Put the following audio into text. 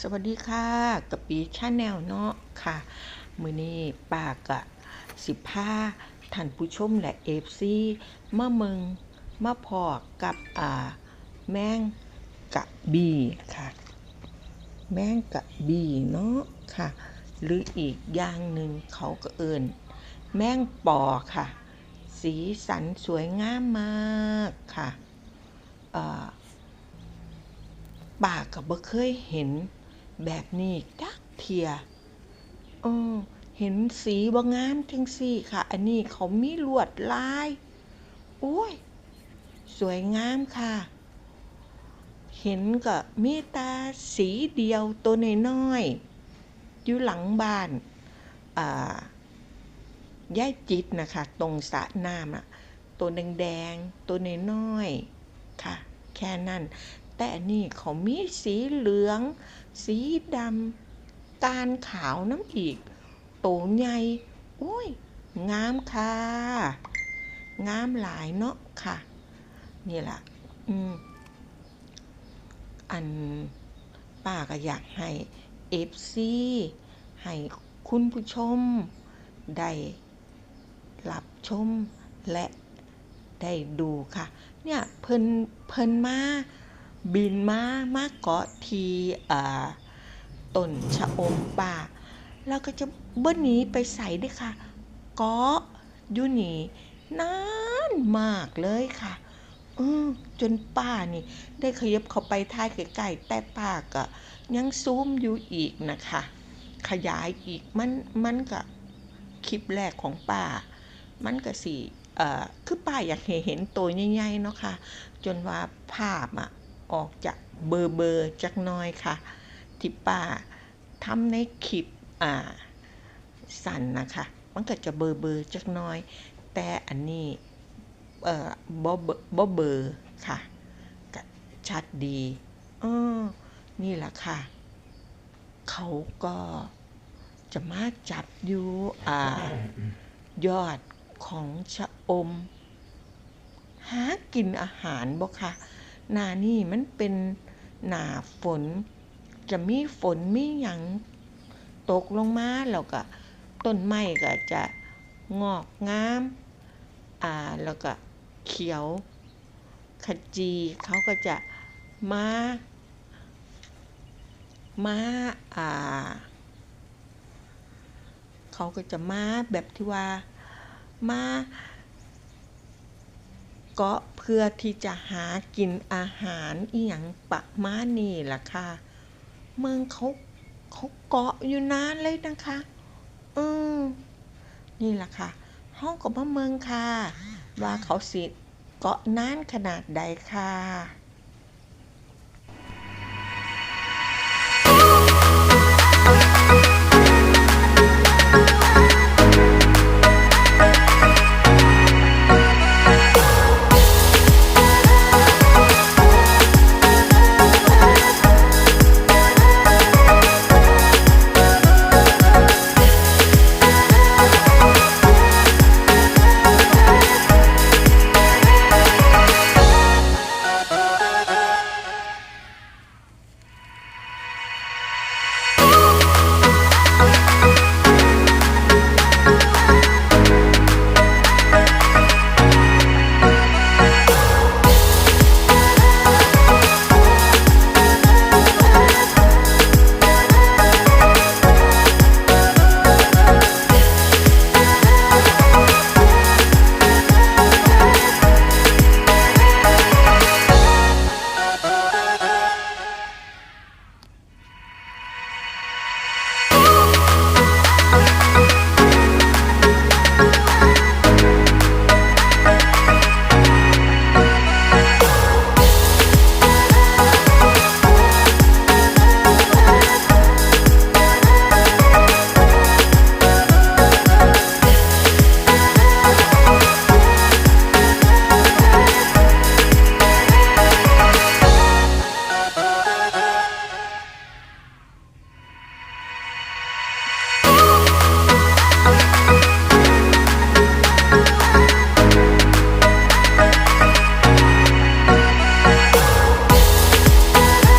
สวัสดีค่ะกะปีชาแนลเนาะค่ะ มือนี้ปากะสิพาท่านผู้ชมและเอฟซีมาเมืองมาพอกับอ่าแมงกะบีค่ะ แมงกะบีเนาะค่ะ หรืออีกอย่างหนึ่งเขาก็เอิ้นแมงปอค่ะ สีสันสวยงามมากค่ะอ่าป้าก็บ่เคยเห็น แบบนี้จักเทียเออเห็นสีบ่งามจังซี่ค่ะ อันนี้เขามีลวดลาย โอ้ย สวยงามค่ะ เห็นก็มีตาสีเดียวตัวนน้อยอยู่หลังบ้านอ่ายายจิตนะคะ ตรงสระน้ำอะตัวแดงๆ ตัวน้อยๆค่ะ แค่นั้น แต่นี่เขามีสีเหลือง สีดำการขาวน้ำอีก โตใหญ่โอ้ย งามค่ะ งามหลายเนาะค่ะ นี่แหละอืมอันป้าก็อยากให้เอฟซีให้คุณผู้ชม ได้รับชมและได้ดูค่ะ เนี่ยเพิ่นเพิ่นมา บินมามาเกาะที่ต้นชะอมป่า แล้วก็จะเบิ้หนีไปใส่ด้วยค่ะ เกาะอยู่นี่นานมากเลยค่ะออจนป้านี่ ได้ขยับเข้าไปท้ายใกล้ๆแต่ป้าก็ยังซูมอยู่อีกนะคะ ขยายอีกมันมันก็คลิปแรกของป้า มันก็สิเอ่คือป้าอยากเห็นตัวใหญ่ๆเนาะค่ะ จนว่าภาพอะ ออกจากเบอร์เบอร์จักน้อยค่ะที่ป้าทำในคลิปอ่าสั่นนะคะ มันก็จะเบอร์เบอร์จักน้อย แต่อันนี้เอ่อบ่เบอร์บ่เบอร์ค่ะก็ชัดดีอ้อนี่แหละค่ะ เขาก็จะมาจับอยู่อ่ายอดของชะอม หากินอาหารบ่ค่ะ หนานี่มันเป็นหนาฝน จะมีฝนมีหยังตกลงมาแล้วก็ต้นไม้ก็จะงอกงาม อ่าแล้วก็เขียว ขจีเขาก็จะมามาอ่า เขาก็จะมาแบบที่ว่ามา เกาะเพื่อที่จะหากินอาหารอีหยังปะมานี่ล่ะค่ะ เมืองเขาเขาเกาะอยู่นานเลยนะคะ อืมนี่ล่ะค่ะห้องก็มาเมืองค่ะ ว่าเขาสิเกาะนานขนาดใดค่ะ